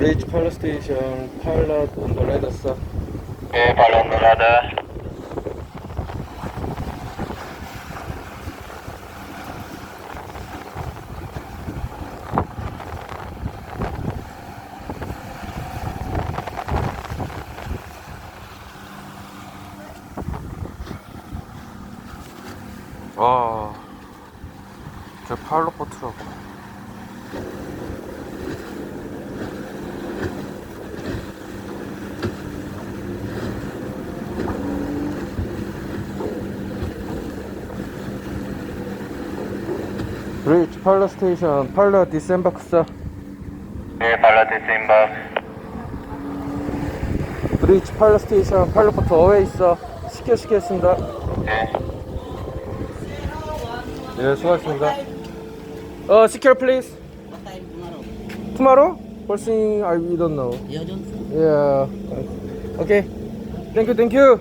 Station, pilot on the radar, sir. Okay, follow the radar. 와, 저 파일럿 보트라고. 브리지 파일럿 스테이션, 파일럿 디셈박스. Follow this inbox. 브리지 파일럿 스테이션, 파일럿 보트 어웨이 있어. 시켜 시켰습니다. Okay. 네, 수고하셨습니다. 어. What time tomorrow? Tomorrow? First thing I we don't know. You don't know? Yeah. Okay. Thank you, thank you.